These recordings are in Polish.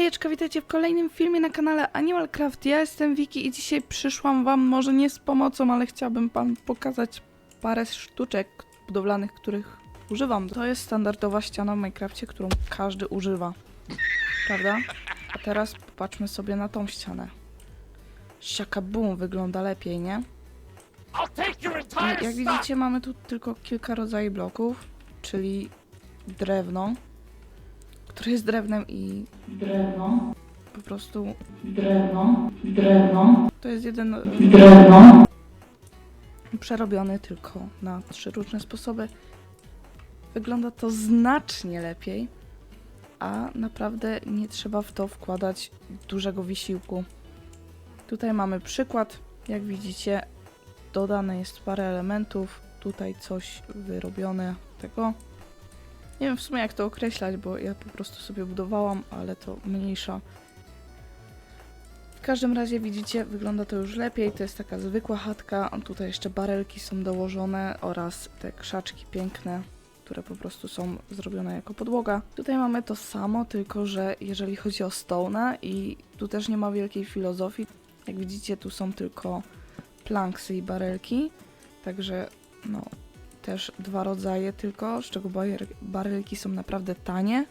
Hejeczka, witajcie w kolejnym filmie na kanale Animalcraft. Ja jestem Wiki i dzisiaj przyszłam wam może nie z pomocą, ale chciałabym wam pokazać parę sztuczek budowlanych, których używam. To jest standardowa ściana w Minecrafcie, którą każdy używa. Prawda? A teraz popatrzmy sobie na tą ścianę. Siaka boom wygląda lepiej, nie? I jak widzicie mamy tu tylko kilka rodzajów bloków, czyli drewno, które jest drewnem i Drewno, po prostu drewno, drewno, to jest jeden e, drewno, przerobiony tylko na trzy różne sposoby. Wygląda to znacznie lepiej, a naprawdę nie trzeba w to wkładać dużego wysiłku. Tutaj mamy przykład, jak widzicie, dodane jest parę elementów, tutaj coś wyrobione tego. Nie wiem w sumie jak to określać, bo ja po prostu sobie budowałam, ale to mniejsza. W każdym razie widzicie, wygląda to już lepiej. To jest taka zwykła chatka. Tutaj jeszcze barelki są dołożone oraz te krzaczki piękne, które po prostu są zrobione jako podłoga. Tutaj mamy to samo, tylko że jeżeli chodzi o stone'a i tu też nie ma wielkiej filozofii. Jak widzicie, tu są tylko planksy i barelki. Także no, też dwa rodzaje tylko, z czego barelki są naprawdę tanie.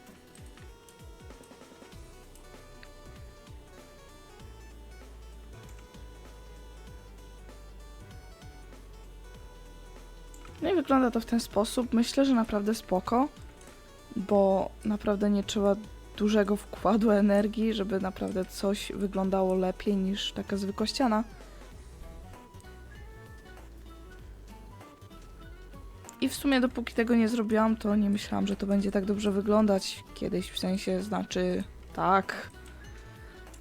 No i wygląda to w ten sposób. Myślę, że naprawdę spoko, bo naprawdę nie trzeba dużego wkładu energii, żeby naprawdę coś wyglądało lepiej niż taka zwykła ściana. I w sumie dopóki tego nie zrobiłam, to nie myślałam, że to będzie tak dobrze wyglądać kiedyś, w sensie znaczy tak.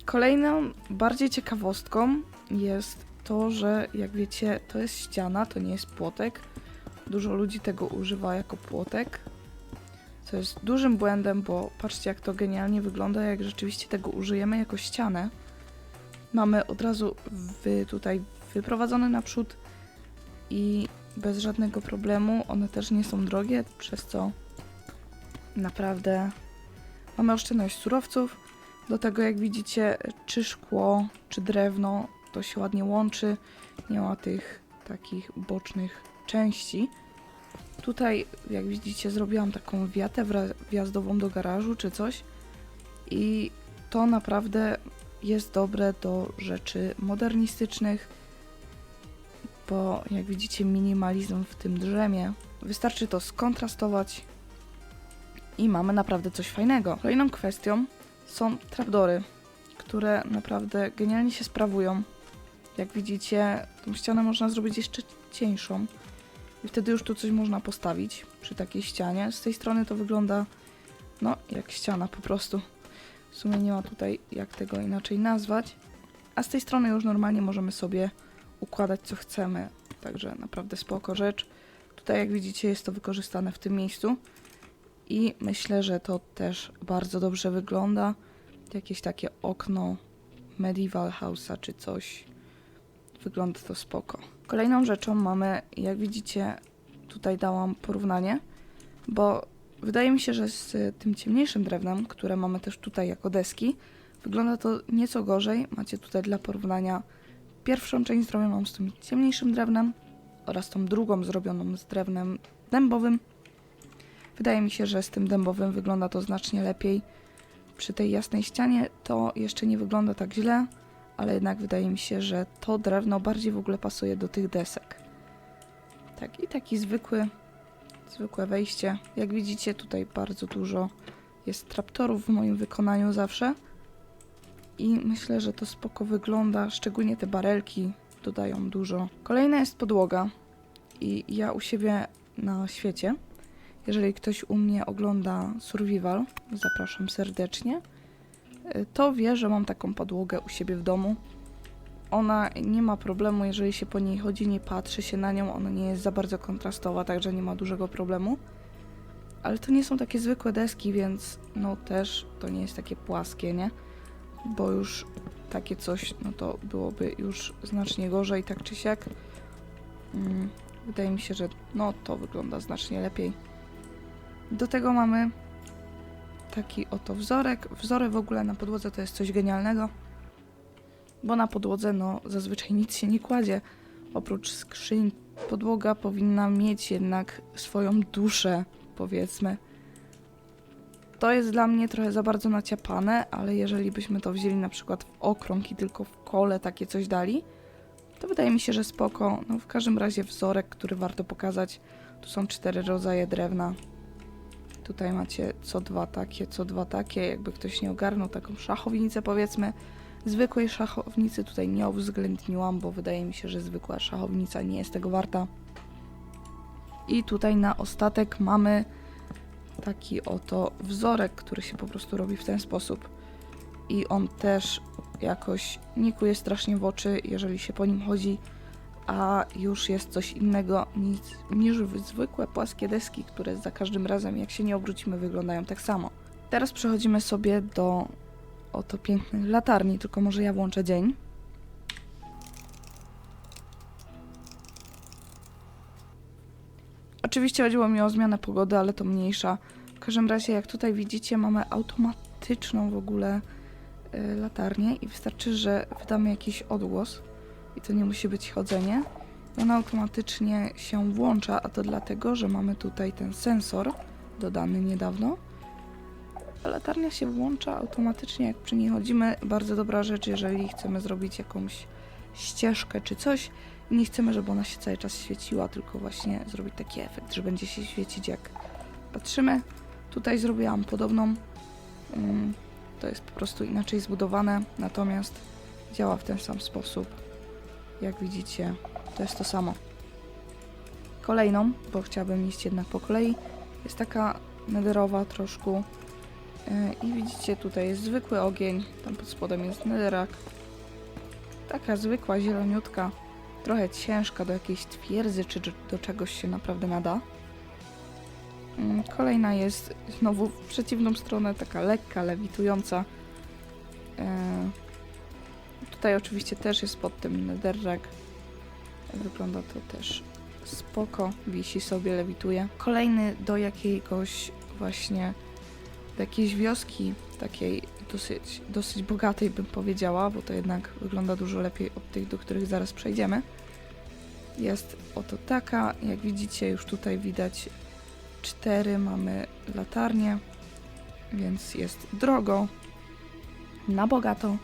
Kolejną bardziej ciekawostką jest to, że jak wiecie, to jest ściana, to nie jest płotek. Dużo ludzi tego używa jako płotek, co jest dużym błędem, bo patrzcie jak to genialnie wygląda, jak rzeczywiście tego użyjemy jako ścianę. Mamy od razu wy, tutaj wyprowadzone naprzód i bez żadnego problemu. One też nie są drogie, przez co naprawdę mamy oszczędność surowców. Do tego jak widzicie, czy szkło, czy drewno, to się ładnie łączy. Nie ma tych takich bocznych części. Tutaj, jak widzicie, zrobiłam taką wiatę wjazdową do garażu czy coś. I to naprawdę jest dobre do rzeczy modernistycznych, bo jak widzicie, minimalizm w tym drzemie. Wystarczy to skontrastować i mamy naprawdę coś fajnego. Kolejną kwestią są trapdory, które naprawdę genialnie się sprawują. Jak widzicie, tą ścianę można zrobić jeszcze cieńszą. I wtedy już tu coś można postawić przy takiej ścianie. Z tej strony to wygląda no jak ściana po prostu. W sumie nie ma tutaj jak tego inaczej nazwać. A z tej strony już normalnie możemy sobie układać co chcemy. Także naprawdę spoko rzecz. Tutaj jak widzicie jest to wykorzystane w tym miejscu. I myślę, że to też bardzo dobrze wygląda. Jakieś takie okno medieval house'a czy coś. Wygląda to spoko. Kolejną rzeczą mamy, jak widzicie, tutaj dałam porównanie, bo wydaje mi się, że z tym ciemniejszym drewnem, które mamy też tutaj jako deski, wygląda to nieco gorzej. Macie tutaj dla porównania pierwszą część zrobioną z tym ciemniejszym drewnem oraz tą drugą zrobioną z drewnem dębowym. Wydaje mi się, że z tym dębowym wygląda to znacznie lepiej. Przy tej jasnej ścianie to jeszcze nie wygląda tak źle, ale jednak wydaje mi się, że to drewno bardziej w ogóle pasuje do tych desek. Tak, i taki zwykły, zwykłe wejście. Jak widzicie, tutaj bardzo dużo jest traptorów w moim wykonaniu zawsze. I myślę, że to spoko wygląda, szczególnie te barelki dodają dużo. Kolejna jest podłoga. I ja u siebie na świecie, jeżeli ktoś u mnie ogląda Survival, zapraszam serdecznie y, to wie, że mam taką podłogę u siebie w domu. Ona nie ma problemu, jeżeli się po niej chodzi, nie patrzy się na nią, ona nie jest za bardzo kontrastowa, także nie ma dużego problemu. Ale to nie są takie zwykłe deski, więc no też to nie jest takie płaskie, nie? Bo już takie coś, no to byłoby już znacznie gorzej, tak czy siak. Mm, wydaje mi się, że no to wygląda znacznie lepiej. Do tego mamy taki oto wzorek. Wzory w ogóle na podłodze to jest coś genialnego, bo na podłodze no zazwyczaj nic się nie kładzie, oprócz skrzyń. Podłoga powinna mieć jednak swoją duszę, powiedzmy. To jest dla mnie trochę za bardzo naciapane, ale jeżeli byśmy to wzięli na przykład w okrąg i tylko w kole takie coś dali, to wydaje mi się, że spoko. No w każdym razie wzorek, który warto pokazać. Tu są cztery rodzaje drewna. Tutaj macie co dwa takie, co dwa takie. Jakby ktoś nie ogarnął taką szachownicę powiedzmy. Zwykłej szachownicy tutaj nie uwzględniłam, bo wydaje mi się, że zwykła szachownica nie jest tego warta. I tutaj na ostatek mamy taki oto wzorek, który się po prostu robi w ten sposób. I on też jakoś nikuje strasznie w oczy, jeżeli się po nim chodzi, a już jest coś innego niż, niż zwykłe płaskie deski, które za każdym razem, jak się nie obrócimy, wyglądają tak samo. Teraz przechodzimy sobie do oto pięknych latarni, tylko może ja włączę dzień. Oczywiście chodziło mi o zmianę pogody, ale to mniejsza. Każdym razie, jak tutaj widzicie, mamy automatyczną w ogóle y, latarnię i wystarczy, że wydamy jakiś odgłos i to nie musi być chodzenie. Ona automatycznie się włącza, a to dlatego, że mamy tutaj ten sensor dodany niedawno. A latarnia się włącza automatycznie, jak przy niej chodzimy. Bardzo dobra rzecz, jeżeli chcemy zrobić jakąś ścieżkę czy coś nie chcemy, żeby ona się cały czas świeciła, tylko właśnie zrobić taki efekt, że będzie się świecić jak patrzymy. Tutaj zrobiłam podobną. Ym, To jest po prostu inaczej zbudowane, natomiast działa w ten sam sposób. Jak widzicie, to jest to samo. Kolejną, bo chciałabym iść jednak po kolei, jest taka nederowa troszkę. Yy, I widzicie, tutaj jest zwykły ogień, tam pod spodem jest nederak. Taka zwykła, zieloniutka, trochę ciężka do jakiejś twierdzy, czy do czegoś się naprawdę nada. Mm, Kolejna jest znowu w przeciwną stronę, taka lekka, lewitująca. E, Tutaj oczywiście też jest pod tym netherrack. Wygląda to też spoko, wisi sobie, lewituje. Kolejny do jakiegoś właśnie, do jakiejś wioski, takiej dosyć, dosyć bogatej bym powiedziała, bo to jednak wygląda dużo lepiej od tych, do których zaraz przejdziemy. Jest oto taka, jak widzicie już tutaj widać cztery mamy latarnie, więc jest drogo, na bogato.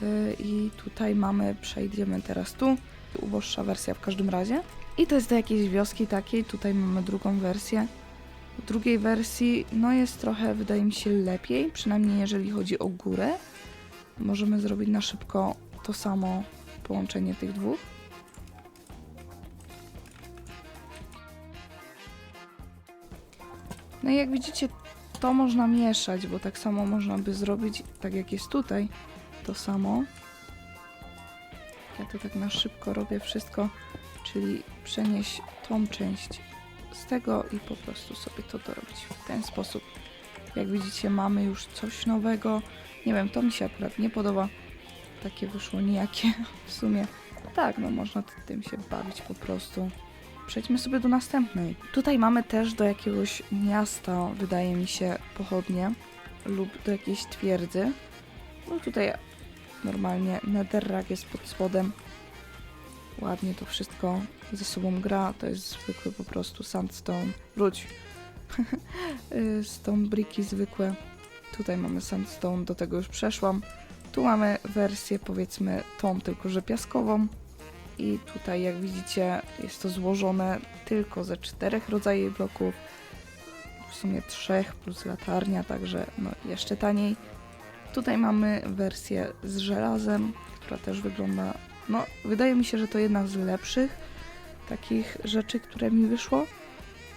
Yy, I tutaj mamy, przejdziemy teraz tu, uboższa wersja w każdym razie. I to jest do jakiejś wioski takiej, tutaj mamy drugą wersję. W drugiej wersji, no jest trochę, wydaje mi się, lepiej, przynajmniej jeżeli chodzi o górę. Możemy zrobić na szybko to samo połączenie tych dwóch. No i jak widzicie, to można mieszać, bo tak samo można by zrobić, tak jak jest tutaj, to samo. Ja to tak na szybko robię wszystko, czyli przenieść tą część z tego i po prostu sobie to dorobić w ten sposób. Jak widzicie, mamy już coś nowego. Nie wiem, to mi się akurat nie podoba. Takie wyszło nijakie w sumie. Tak, no można tym się bawić po prostu. Przejdźmy sobie do następnej. Tutaj mamy też do jakiegoś miasta, wydaje mi się, pochodnie lub do jakiejś twierdzy. No tutaj normalnie netherrack jest pod spodem. Ładnie to wszystko ze sobą gra. To jest zwykły po prostu sandstone. Wróć. Stone bricki zwykłe. Tutaj mamy sandstone, do tego już przeszłam. Tu mamy wersję powiedzmy tą, tylko że piaskową. I tutaj jak widzicie jest to złożone tylko ze czterech rodzajów bloków. W sumie trzech plus latarnia, także no jeszcze taniej. Tutaj mamy wersję z żelazem, która też wygląda, no wydaje mi się, że to jedna z lepszych takich rzeczy, które mi wyszło.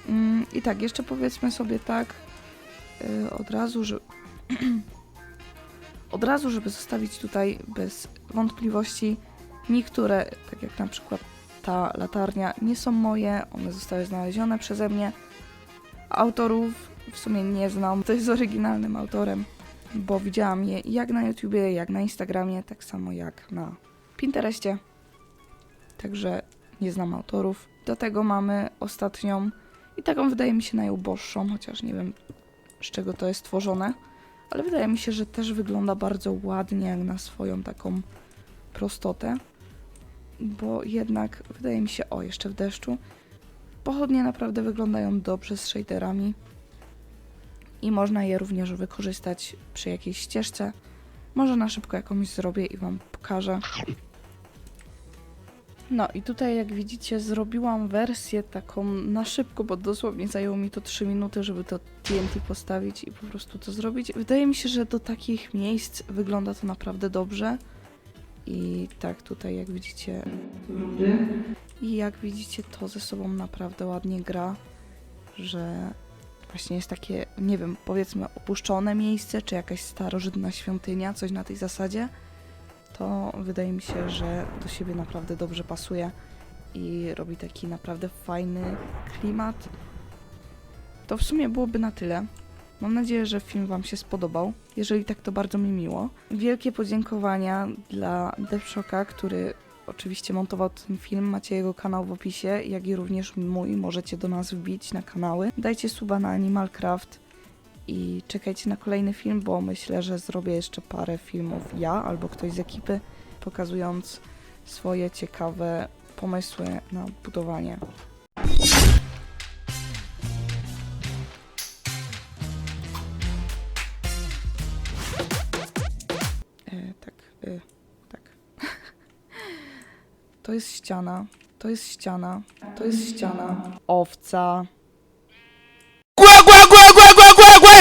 Mm, I tak, jeszcze powiedzmy sobie tak y, od razu, że od razu, żeby zostawić tutaj bez wątpliwości, niektóre, tak jak na przykład ta latarnia, nie są moje, one zostały znalezione przeze mnie. Autorów w sumie nie znam, to jest oryginalnym autorem, bo widziałam je jak na YouTubie, jak na Instagramie, tak samo jak na Pinterestie. Także nie znam autorów. Do tego mamy ostatnią i taką wydaje mi się najuboższą, chociaż nie wiem z czego to jest tworzone, ale wydaje mi się, że też wygląda bardzo ładnie jak na swoją taką prostotę, bo jednak wydaje mi się, o jeszcze w deszczu, pochodnie naprawdę wyglądają dobrze z shaderami i można je również wykorzystać przy jakiejś ścieżce. Może na szybko jakąś zrobię i Wam pokażę. No i tutaj jak widzicie zrobiłam wersję taką na szybko, bo dosłownie zajęło mi to 3 minuty, żeby to TNT postawić i po prostu to zrobić. Wydaje mi się, że do takich miejsc wygląda to naprawdę dobrze. I tak tutaj jak widzicie Rudy. i jak widzicie to ze sobą naprawdę ładnie gra, że właśnie jest takie, nie wiem, powiedzmy opuszczone miejsce, czy jakaś starożytna świątynia, coś na tej zasadzie, to wydaje mi się, że do siebie naprawdę dobrze pasuje i robi taki naprawdę fajny klimat. To w sumie byłoby na tyle. Mam nadzieję, że film Wam się spodobał. Jeżeli tak, to bardzo mi miło. Wielkie podziękowania dla DevShocka, który oczywiście montował ten film. Macie jego kanał w opisie, jak i również mój. Możecie do nas wbić na kanały. Dajcie suba na Animalcraft i czekajcie na kolejny film, bo myślę, że zrobię jeszcze parę filmów ja albo ktoś z ekipy, pokazując swoje ciekawe pomysły na budowanie. Jest ściana, to jest ściana, to jest ściana. Owca.